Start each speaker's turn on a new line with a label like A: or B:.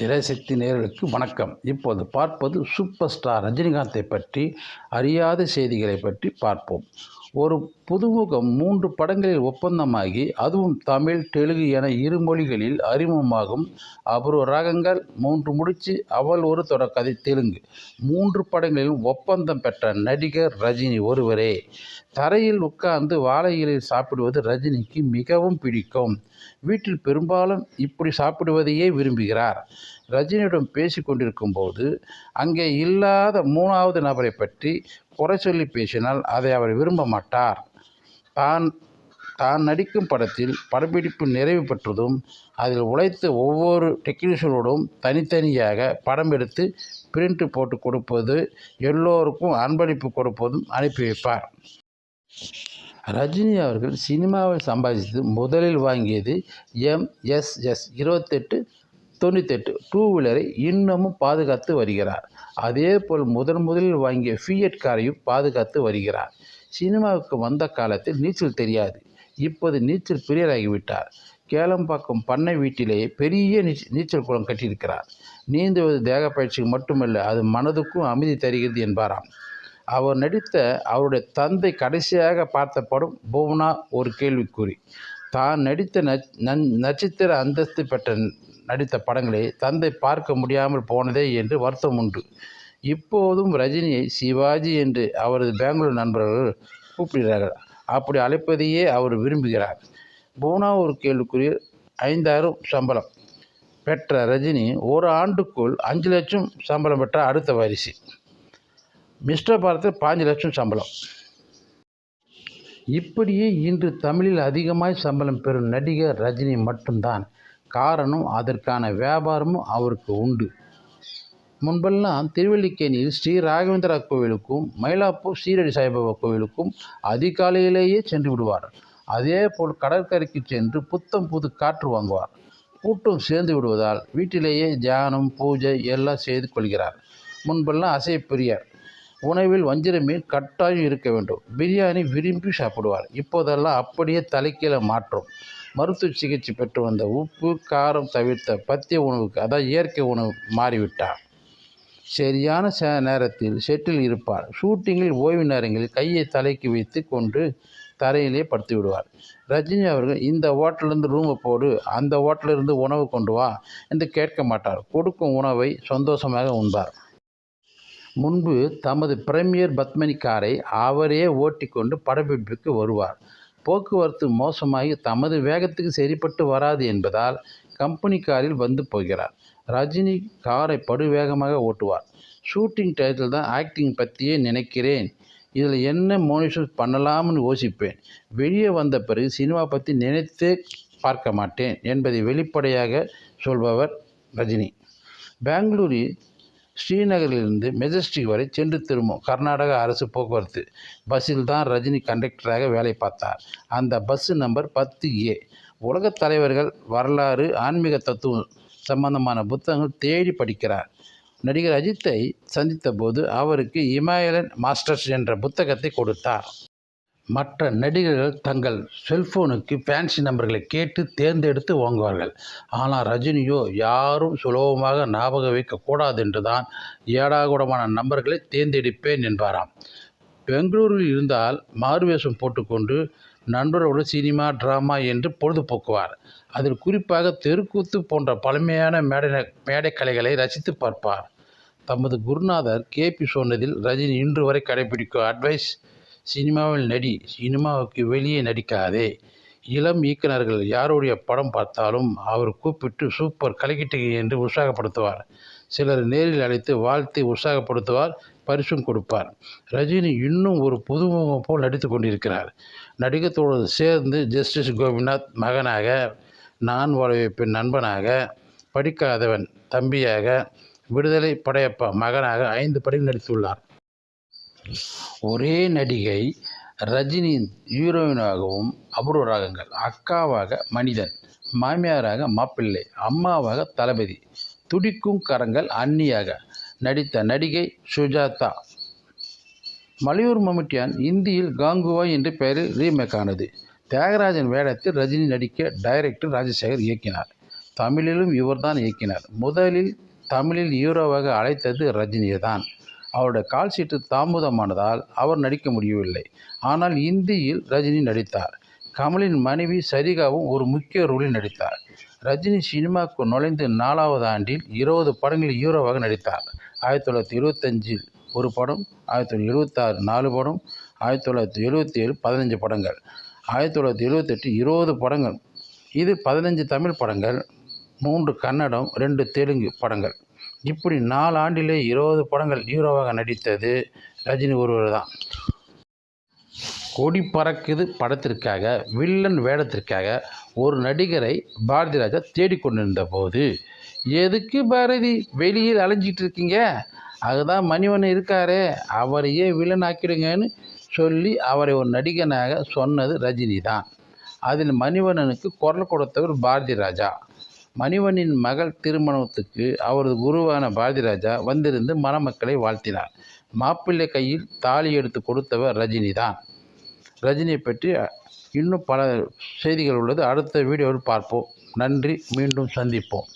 A: திரைசக்தி நேர்களுக்கு வணக்கம். இப்போது பார்ப்பது சூப்பர் ஸ்டார் ரஜினிகாந்தை பற்றி அறியாத செய்திகளை பற்றி பார்ப்போம். ஒரு புதுமுகம் மூன்று படங்களில் ஒப்பந்தமாகி அதுவும் தமிழ் தெலுங்கு என இரு மொழிகளில் அறிமுகமாகும். அபூர்வ ராகங்கள் மூன்று முடிச்சு அவள் ஒரு தொடக்கதை தெலுங்கு. மூன்று படங்களிலும் ஒப்பந்தம் பெற்ற நடிகர் ரஜினி ஒருவரே. தரையில் உட்கார்ந்து வாழை சாப்பிடுவது ரஜினிக்கு மிகவும் பிடிக்கும். வீட்டில் பெரும்பாலும் இப்படி சாப்பிடுவதையே விரும்புகிறார். ரஜினியிடம் பேசி கொண்டிருக்கும் போது அங்கே இல்லாத மூணாவது நபரை பற்றி குறை சொல்லி பேசினால் அதை அவர் விரும்ப மாட்டார். தான் தான் நடிக்கும் படத்தில் படப்பிடிப்பு நிறைவு பெற்றதும் அதில் உழைத்த ஒவ்வொரு டெக்னீஷியனோடும் தனித்தனியாக படம் எடுத்து பிரிண்ட் போட்டு கொடுப்பது எல்லோருக்கும் அன்பளிப்பு கொடுப்பதும் அனுப்பி வைப்பார். ரஜினி அவர்கள் சினிமாவில் சம்பாதித்தது முதலில் வாங்கியது எம்எஸ்எஸ் இருபத்தெட்டு தொண்ணூத்தெட்டு டூ வீலரை இன்னமும் பாதுகாத்து வருகிறார். அதே போல் முதன் முதலில் வாங்கிய ஃபியட் காரையும் பாதுகாத்து வருகிறார். சினிமாவுக்கு வந்த காலத்தில் நீச்சல் தெரியாது. இப்போது நீச்சல் பிரியராகிவிட்டார். கேளம்பாக்கம் பண்ணை வீட்டிலேயே பெரிய நீச்சல் குளம் கட்டியிருக்கிறார். நீந்துவது தேக பயிற்சிக்கு மட்டுமல்ல அது மனதுக்கும் அமைதி தருகிறது என்பாராம். அவர் நடித்த அவருடைய தந்தை கடைசியாக பார்த்த படம் புவனா ஒரு கேள்விக்குறி. தான் நடித்த நட்சத்திர அந்தஸ்து பெற்ற நடித்த படங்களை தந்தை பார்க்க முடியாமல் போனதே என்று வருத்தம் உண்டு. இப்போதும் ரஜினியை சிவாஜி என்று அவரது பெங்களூர் நண்பர்கள் கூப்பிடுகிறார்கள். அப்படி அழைப்பதையே அவர் விரும்புகிறார். பூனா ஒரு கேள்விக்குரிய ஐந்தாயிரம் சம்பளம் பெற்ற ரஜினி ஒரு ஆண்டுக்குள் அஞ்சு லட்சம் சம்பளம் பெற்ற அடுத்த வாரிசு. மிஸ்டர் பாரத்தில் பாஞ்சு லட்சம் சம்பளம். இப்படியே இன்று தமிழில் அதிகமாய் சம்பளம் பெறும் நடிகர் ரஜினி மட்டும்தான். காரணம் அதற்கான வியாபாரமும் அவருக்கு உண்டு. முன்பெல்லாம் திருவல்லிக்கேணியில் ஸ்ரீ ராகவேந்திரா கோவிலுக்கும் மயிலாப்பூர் ஸ்ரீரடி சாய்பாபா கோவிலுக்கும் அதிகாலையிலேயே சென்று விடுவார். அதே போல் கடற்கரைக்கு சென்று புத்தம் புது காற்று வாங்குவார். கூட்டம் சேர்ந்து விடுவதால் வீட்டிலேயே தியானம் பூஜை எல்லாம் செய்து கொள்கிறார். முன்பெல்லாம் அசைய பிரியார் உணவில் வஞ்சிர மீன் கட்டாயம் இருக்க வேண்டும். பிரியாணி விரும்பி சாப்பிடுவார். இப்போதெல்லாம் அப்படியே தலைக்கீழ மாற்றம். மருத்துவ சிகிச்சை பெற்று வந்த உப்பு காரம் தவிர்த்த பத்திய உணவுக்கு அதான் இயற்கை உணவு மாறிவிட்டார். சரியான ச நேரத்தில் செட்டில் இருப்பார். ஷூட்டிங்கில் ஓய்வு நேரங்களில் கையை தலைக்கு வைத்து கொண்டு தரையிலே படுத்து விடுவார். ரஜினி அவர்கள் இந்த ஹோட்டலேருந்து ரூமை போடு அந்த ஹோட்டலிருந்து உணவு கொண்டு வா என்று கேட்க மாட்டார். கொடுக்கும் உணவை சந்தோஷமாக உண்பார். முன்பு தமது பிரீமியர் பத்மினி காரை அவரே ஓட்டி கொண்டு படப்பிடிப்புக்கு வருவார். போக்குவரத்து மோசமாகி தமது வேகத்துக்கு சரிப்பட்டு வராது என்பதால் கம்பெனி காரில் வந்து போகிறார். ரஜினி காரை படுவேகமாக ஓட்டுவார். ஷூட்டிங் டயத்தில் தான் ஆக்டிங் பற்றியே நினைக்கிறேன். இதில் என்ன மோனிஷன் பண்ணலாம்னு யோசிப்பேன். வெளியே வந்த பிறகு சினிமா பற்றி நினைத்தே பார்க்க மாட்டேன் என்பதை வெளிப்படையாக சொல்பவர் ரஜினி. பெங்களூரில் ஸ்ரீநகரிலிருந்து மெஜஸ்டிக் வரை சென்று திரும்பும் கர்நாடக அரசு போக்குவரத்து. பஸ்ஸில் தான் ரஜினி கண்டக்டராக வேலை பார்த்தார். அந்த பஸ்ஸு நம்பர் பத்து ஏ. உலகத் தலைவர்கள் வரலாறு ஆன்மீக தத்துவம் சம்பந்தமான புத்தகங்கள் தேடி படிக்கிறார். நடிகர் அஜித்தை சந்தித்த போது அவருக்கு இமாயலன் மாஸ்டர்ஸ் என்ற புத்தகத்தை கொடுத்தார். மற்ற நடிகர்கள் தங்கள் செல்ஃபோனுக்கு ஃபேன்சி நம்பர்களை கேட்டு தேர்ந்தெடுத்து வாங்குவார்கள். ஆனால் ரஜினியோ யாரும் சுலபமாக ஞாபகம் வைக்கக்கூடாது என்று தான் ஏடாகூடமான நம்பர்களை தேர்ந்தெடுப்பேன் என்பாராம். பெங்களூரில் இருந்தால் மாறுவேஷம் போட்டுக்கொண்டு நண்பரோடு சினிமா ட்ராமா என்று பொழுதுபோக்குவார். அதில் குறிப்பாக தெருக்கூத்து போன்ற பழமையான மேடை மேடைக்கலைகளை ரசித்து பார்ப்பார். தமது குருநாதர் கேபி சொன்னதில் ரஜினி இன்று வரை கடைபிடிக்கும் அட்வைஸ் சினிமாவில் நடி சினிமாவுக்கு வெளியே நடிக்காதே. இளம் இயக்குநர்கள் யாருடைய படம் பார்த்தாலும் அவர் கூப்பிட்டு சூப்பர் கலக்கிட்டீங்க என்று உற்சாகப்படுத்துவார். சிலர் நேரில் அழைத்து வாழ்த்தி உற்சாகப்படுத்துவார். பரிசும் கொடுப்பார். ரஜினி இன்னும் ஒரு புதுமுகம் போல் நடித்து கொண்டிருக்கிறார். நடிகத்தோடு சேர்ந்து ஜஸ்டிஸ் கோபிநாத் மகனாக நான் வாழ நண்பனாக படிக்காதவன் தம்பியாக விடுதலை படையப்பா மகனாக ஐந்து படங்கள் நடித்துள்ளார். ஒரே நடிகை ரஜினியின் ஹீரோயினாகவும் அபூர்வ ராகங்கள். அக்காவாக மனிதன் மாமியாராக மாப்பிள்ளை அம்மாவாக தளபதி துடிக்கும் கரங்கள் அன்னியாக. நடித்த நடிகை சுஜாதா. மலையூர் மம்முட்டியான் இந்தியில் காங்குவாய் என்ற பெயரில் ரீமேக் ஆனது. தியாகராஜன் வேடத்தில் ரஜினி நடிக்க டைரக்டர் ராஜசேகர் இயக்கினார். தமிழிலும் இவர்தான் இயக்கினார். முதலில் தமிழில் ஹீரோவாக அழைத்தது ரஜினியை தான் அவருடைய கால் சீட்டு தாமதமானதால் அவர் நடிக்க முடியவில்லை. ஆனால் இந்தியில் ரஜினி நடித்தார். கமலின் மனைவி சரிகாவும் ஒரு முக்கிய ரோலில் நடித்தார். ரஜினி சினிமாவுக்கு நுழைந்து நாலாவது ஆண்டில் இருபது படங்களில் ஹீரோவாக நடித்தார். ஆயிரத்தி தொள்ளாயிரத்தி இருபத்தஞ்சில் ஒரு படம் ஆயிரத்தி தொள்ளாயிரத்தி எழுபத்தாறு நாலு படம் ஆயிரத்தி தொள்ளாயிரத்தி எழுபத்தி ஏழு பதினஞ்சு படங்கள். ஆயிரத்தி தொள்ளாயிரத்தி எழுபத்தெட்டு இருபது படங்கள். இது பதினஞ்சு தமிழ் படங்கள் மூன்று கன்னடம் ரெண்டு தெலுங்கு படங்கள். இப்படி நாலு ஆண்டிலே இருபது படங்கள் ஹீரோவாக நடித்தது ரஜினி ஒருவர் தான். கொடி பறக்குது படத்திற்காக வில்லன் வேடத்திற்காக ஒரு நடிகரை பாரதி ராஜா தேடிக்கொண்டிருந்த போது எதுக்கு பாரதி வெளியில் அலைஞ்சிட்டு இருக்கீங்க? அதுதான் மணிவண்ணன் இருக்காரே அவரையே வில்லன் ஆக்கிடுங்கன்னு சொல்லி அவரை ஒரு நடிகனாக சொன்னது ரஜினி தான் அதில் மணிவண்ணனுக்கு குரல் கொடுத்தவர் பாரதி ராஜா. மணிவண்ணின் மகள் திருமணத்துக்கு அவரது குருவான பாரதி ராஜா வந்திருந்து மணமக்களை வாழ்த்தினார். மாப்பிள்ளை கையில் தாலி எடுத்து கொடுத்தவர் ரஜினி தான் ரஜினியை பற்றி இன்னும் பல செய்திகள் உள்ளது. அடுத்த வீடியோவில் பார்ப்போம். நன்றி. மீண்டும் சந்திப்போம்.